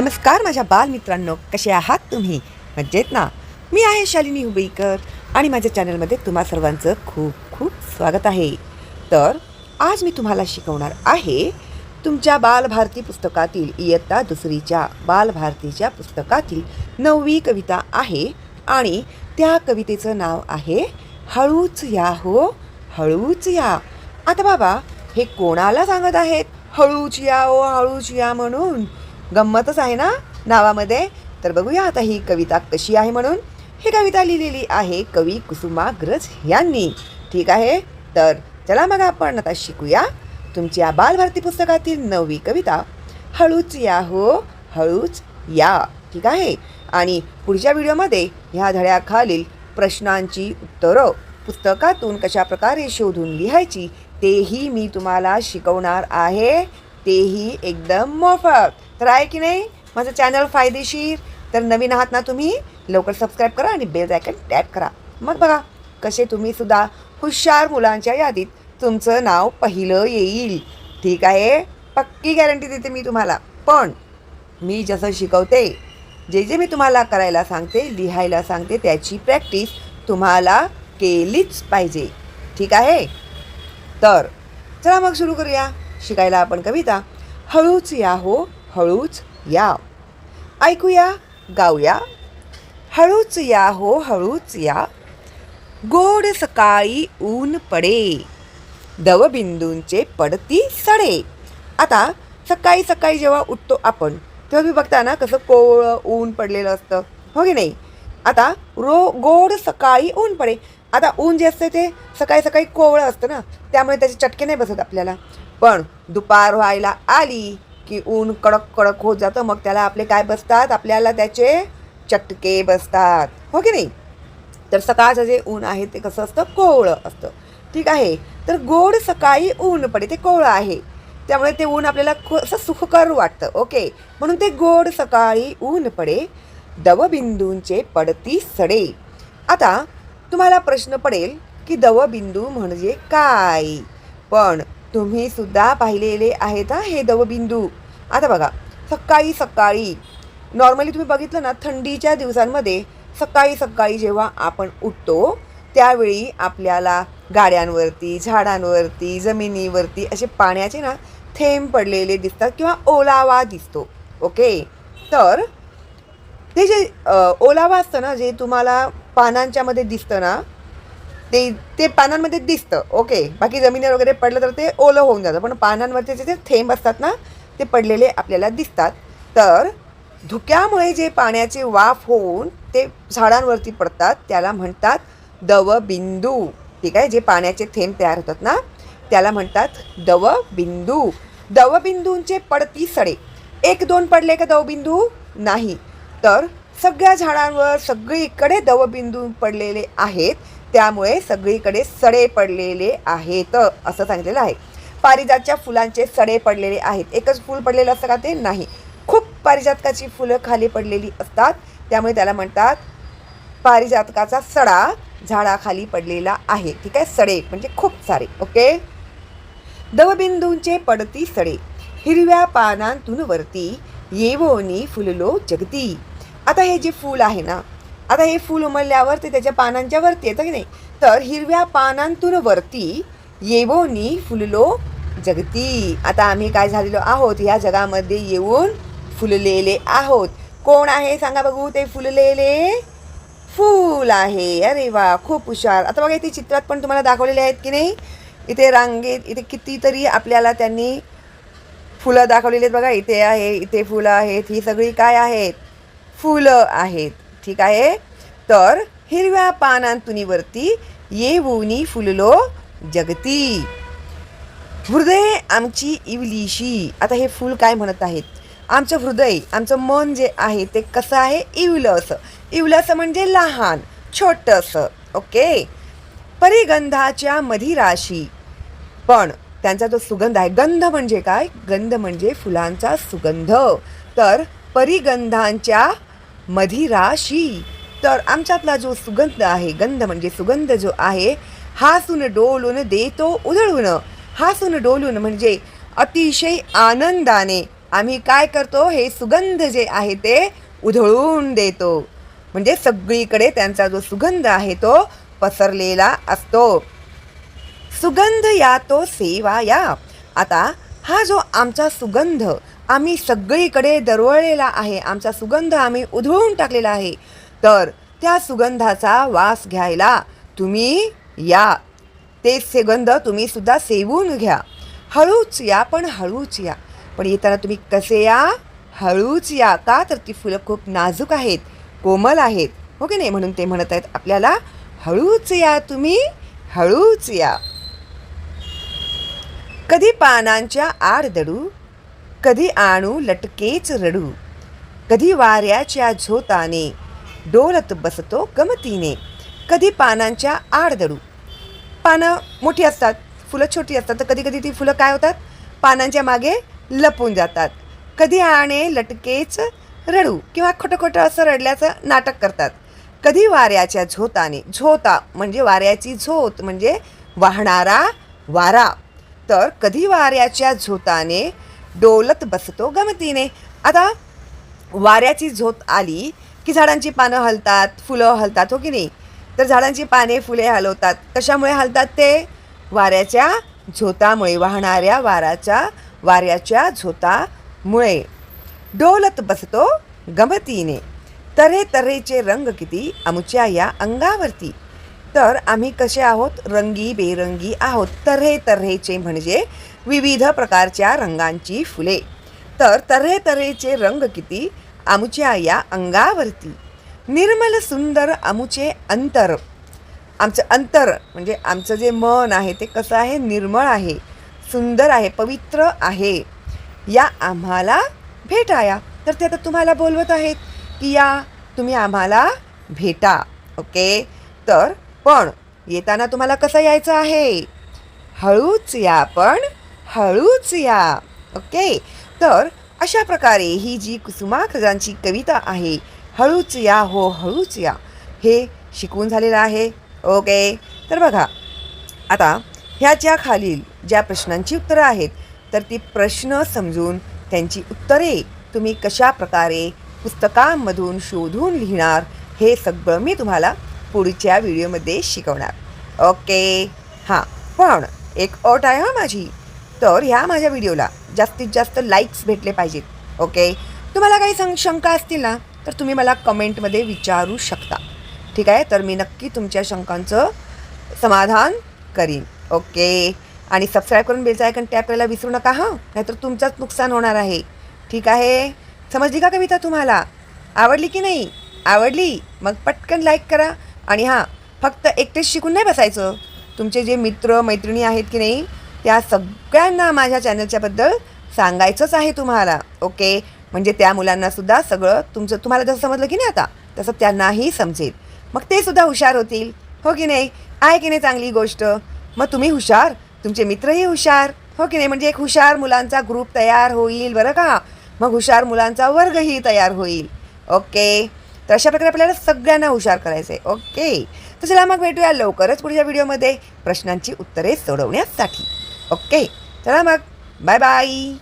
नमस्कार माझ्या बालमित्रांनो कसे आहात तुम्ही? मज्जेत ना? मी आहे शालिनी हुबईकर आणि माझ्या चॅनलमध्ये तुम्हा सर्वांचं खूप खूप स्वागत आहे. तर आज मी तुम्हाला शिकवणार आहे तुमच्या बालभारती पुस्तकातील इयत्ता दुसरीच्या बालभारतीच्या पुस्तकातील नववी कविता आहे आणि त्या कवितेचं नाव आहे हळूच या हो हळूच या. आता बाबा हे कोणाला सांगत आहेत? हळूच या ओ हळूच या म्हणून? गंमतच आहे ना नावामध्ये? तर बघूया आता ही कविता कशी आहे म्हणून. ही कविता लिहिलेली आहे कवी कुसुमाग्रज यांनी. ठीक आहे? तर चला मग आपण आता शिकूया. तुमच्या बालभारती पुस्तकातील नववी कविता. हळूच या हो हळूच या. ठीक आहे? आणि पुढच्या व्हिडिओमध्ये ह्या धड्याखालील प्रश्नांची उत्तरं पुस्तकातून कशा प्रकारे शोधून लिहायची तेही मी तुम्हाला शिकवणार आहे. तेही एकदम मोफत. तर आहे की नाही? माझं चॅनल फायदेशीर. तर नवीन आहात ना तुम्ही लवकर सबस्क्राईब करा आणि बेल आयकन टॅप करा. मग बघा कसे तुम्ही सुद्धा हुशार मुलांच्या यादीत तुमचं नाव पहिलं येईल. ठीक आहे? पक्की गॅरंटी देते मी तुम्हाला. पण मी जसं शिकवते जे जे मी तुम्हाला करायला सांगते लिहायला सांगते त्याची प्रॅक्टिस तुम्हाला केलीच पाहिजे. ठीक आहे? तर चला मग सुरू करूया. शिकायला आपण कविता. हळूच या हो हळूच या. ऐकूया गाऊया. हळूच या हो हळूच या. गोड सकाळी ऊन पडे. दवबिंदूंचे पडती सडे. आता सकाळी सकाळी जेव्हा उठतो आपण तेव्हा तुम्ही बघता ना कसं कोवळं ऊन पडलेलं असतं. हो की नाही? आता रो गोड सकाळी ऊन पडे. आता ऊन जे असते ते सकाळी सकाळी कोवळं असतं ना. त्यामुळे त्याचे चटके नाही बसत आपल्याला. पण दुपार व्हायला आली की ऊन कडक कडक होत जातं मग त्याला आपले काय बसतात? आपल्याला त्याचे चटके बसतात. हो की नाही? तर सकाळचं जे ऊन आहे ते कसं असतं? कोवळं असतं. ठीक आहे? तर गोड सकाळी ऊन पडे ते कोवळं आहे. त्यामुळे ते ऊन आपल्याला असं सुखकर वाटतं. ओके? म्हणून ते गोड सकाळी ऊन पडे दवबिंदूंचे पडती सडे. आता तुम्हाला प्रश्न पडेल की दवबिंदू म्हणजे काय? पण तुम्ही सुद्धा पाहिलेले आहेत हा हे दवबिंदू. आता बघा सकाळी सकाळी. नॉर्मली तुम्ही बघितलं ना थंडीच्या दिवसांमध्ये सकाळी सकाळी जेव्हा आपण उठतो त्यावेळी आपल्याला गाड्यांवरती झाडांवरती जमिनीवरती असे पाण्याचे ना थेंब पडलेले दिसतात किंवा ओलावा दिसतो. ओके? तर ते जे ओलावा असतं ना जे तुम्हाला पानांच्यामध्ये दिसतं ना ते ते पानांमध्ये दिसतं. ओके? बाकी जमिनीवर वगैरे पडलं तर ते ओलं होऊन जातं. पण पानांवरचे जे जे थेंब असतात ना ते पडलेले आपल्याला दिसतात. तर धुक्यामुळे जे पाण्याचे वाफ होऊन ते झाडांवरती पडतात त्याला म्हणतात दवबिंदू. ठीक आहे? जे पाण्याचे थेंब तयार होतात ना त्याला म्हणतात दवबिंदू. दवबिंदूंचे पडती सडे. एक दोन पडले का दवबिंदू? नाही. तर सगळ्या झाडांवर सगळीकडे दवबिंदू पडलेले आहेत. त्यामुळे सगळीकडे सडे पडलेले आहेत. असं सांगितलेलं आहे. पारिजातच्या फुलांचे सडे पडलेले आहेत. एकच फूल पडलेलं असतं का ते नाही. खूप पारिजातकाची फुलं खाली पडलेली असतात. त्यामुळे त्याला म्हणतात पारिजातकाचा सडा झाडाखाली पडलेला आहे. ठीक आहे? सडे म्हणजे खूप सारे. ओके? दवबिंदूंचे पडती सडे. हिरव्या पानांतून वरती येवोनी फुललो जगती. आता हे जे फूल आहे ना आता हे फूल उमलल्यावर ते त्याच्या पानांच्या वरती येतं की नाही? तर हिरव्या पानांतून वरती येवोनी फुललो जगती. आता आम्ही काय झालेलो आहोत? ह्या जगामध्ये येऊन फुललेले आहोत. कोण आहे? सांगा बघू ते फुललेले फूल आहे. अरे वा खूप हुशार. आता बघा इथे चित्रात पण तुम्हाला दाखवलेले आहेत की नाही? इथे रांगेत इथे कितीतरी आपल्याला त्यांनी फुलं दाखवलेली आहेत. बघा इथे आहे इथे फुलं आहेत. ही सगळी काय आहेत? फुलं आहेत. ठीक आहे? तर हिरव्या पानांतुनीवरती येऊनी फुललो जगती. हृदय आमची इवलीशी. आता हे फूल काय म्हणत आहेत? आमचं हृदय आमचं मन जे आहे ते कसं आहे? इवलं असं इवलं असं म्हणजे लहान छोटंसं. ओके? परिगंधाच्या मधिराशी. पण त्यांचा जो सुगंध आहे गंध म्हणजे काय? गंध म्हणजे फुलांचा सुगंध. तर परिगंधांच्या मधिराशी. तर आमच्यातला जो सुगंध आहे गंध म्हणजे सुगंध जो आहे हासून डोलून देतो उधळून. हासून डोलून म्हणजे अतिशय आनंदाने आम्ही काय करतो हे सुगंध जे आहे ते उधळून देतो. म्हणजे सगळीकडे त्यांचा जो सुगंध आहे तो पसरलेला असतो. सुगंध या तो सेवा या. आता हा जो आमचा सुगंध आम्ही सगळीकडे दरवळलेला आहे आमचा सुगंध आम्ही उधळून टाकलेला आहे तर त्या सुगंधाचा वास घ्यायला तुम्ही या. ते सुगंध तुम्ही सुद्धा सेवून घ्या. हळूच या पण हळूच या. पण येताना तुम्ही कसे या? हळूच या का? तर ती फुलं खूप नाजूक आहेत कोमल आहेत. हो की नाही? म्हणून ते म्हणत आहेत आपल्याला हळूच या तुम्ही हळूच या. कधी पानांच्या आड दडू कधी आणू लटकेच रडू कधी वाऱ्याच्या झोताने डोलत बसतो गमतीने कधी पानांच्या आड दडू. पानं मोठी असतात फुलं छोटी असतात तर कधी कधी ती फुलं काय होतात? पानांच्या मागे लपून जातात. कधी आणे लटकेच रडू किंवा खोटं खोटं असं रडल्याचं नाटक करतात. कधी वाऱ्याच्या झोताने झोता म्हणजे वाऱ्याची झोत म्हणजे वाहणारा वारा. तर कधी वाऱ्याच्या झोताने डोलत बसतो गमतीने. आता वाऱ्याची झोत आली की झाडांची पानं हलतात फुलं हलतात हो की नाही? तर झाडांची पाने फुले हलवतात. कशामुळे हलतात ते? वाऱ्याच्या झोतामुळे वाहणाऱ्या वाऱ्याच्या वाऱ्याच्या झोतामुळे. डोलत बसतो गमतीने. तऱ्हे तऱ्हेचे रंग किती? आमच्या या अंगावरती. तर आम्ही कसे आहोत? रंगी बेरंगी आहोत. तऱ्हे तऱ्हेचे म्हणजे विविध प्रकारच्या रंगांची फुले. तर तऱ्हे तऱ्हेचे रंग किती? आमच्या या अंगावरती. निर्मल सुंदर आमुचे अंतर. आमचं अंतर म्हणजे आमचं जे मन आहे ते कसं आहे? निर्मळ आहे सुंदर आहे पवित्र आहे. या आम्हाला भेटाया. तर ते आता तुम्हाला बोलवत आहेत की या तुम्ही आम्हाला भेटा. ओके? तर पण येताना तुम्हाला कसं यायचं आहे? हळूच या पण हळूच या. ओके? तर अशा प्रकारे ही जी कुसुमाग्रजांची कविता आहे हळूच या हो हळूच या. हे शिकवून झालेलं आहे. ओके. तर बघा आता ह्याच्या खालील ज्या प्रश्नांची उत्तरं आहेत तर ती प्रश्न समजून त्यांची उत्तरे तुम्ही कशा प्रकारे पुस्तकांमधून शोधून लिहिणार हे सगळं मी तुम्हाला पुढच्या व्हिडिओमध्ये शिकवणार. ओके. हां पण एक अट आहे हां माझी. तर ह्या माझ्या व्हिडिओला जास्तीत जास्त लाईक्स भेटले पाहिजेत. ओके. तुम्हाला काही सं शंका असतील ना तर तुम्ही मला कमेंटमध्ये विचारू शकता. ठीक आहे? तर मी नक्की तुमच्या शंकांचं समाधान करीन. ओके? आणि सबस्क्राईब करून बेलचं आयकन टॅप करायला विसरू नका हां? नाहीतर तुमचंच नुकसान होणार आहे. ठीक आहे? समजली का कविता तुम्हाला? आवडली की नाही? आवडली? मग पटकन लाईक करा. आणि हां फक्त एकटेच शिकून नाही बसायचं. तुमचे जे मित्र मैत्रिणी आहेत की नाही त्या सगळ्यांना माझ्या चॅनलच्याबद्दल सांगायचंच आहे तुम्हाला. ओके? म्हणजे त्या मुलांनासुद्धा सगळं तुमचं तुम्हाला जसं समजलं की नाही आता तसं त्यांनाही समजेल. मग ते सुद्धा हुशार होतील. हो की नाही? आहे की नाही चांगली गोष्ट? मग तुम्ही हुशार. तुमचे मित्रही हुशार. हो की नाही? म्हणजे एक हुशार मुलांचा ग्रुप तयार होईल बरं का? मग हुशार मुलांचा वर्गही तयार होईल. ओके. तर अशा प्रकारे आपल्याला सगळ्यांना हुशार करायचं आहे ओके. तर चला मग भेटूया लवकरच पुढच्या व्हिडिओमध्ये. प्रश्नांची उत्तरे सोडवण्यासाठी. ओके. चला मग. Bye bye.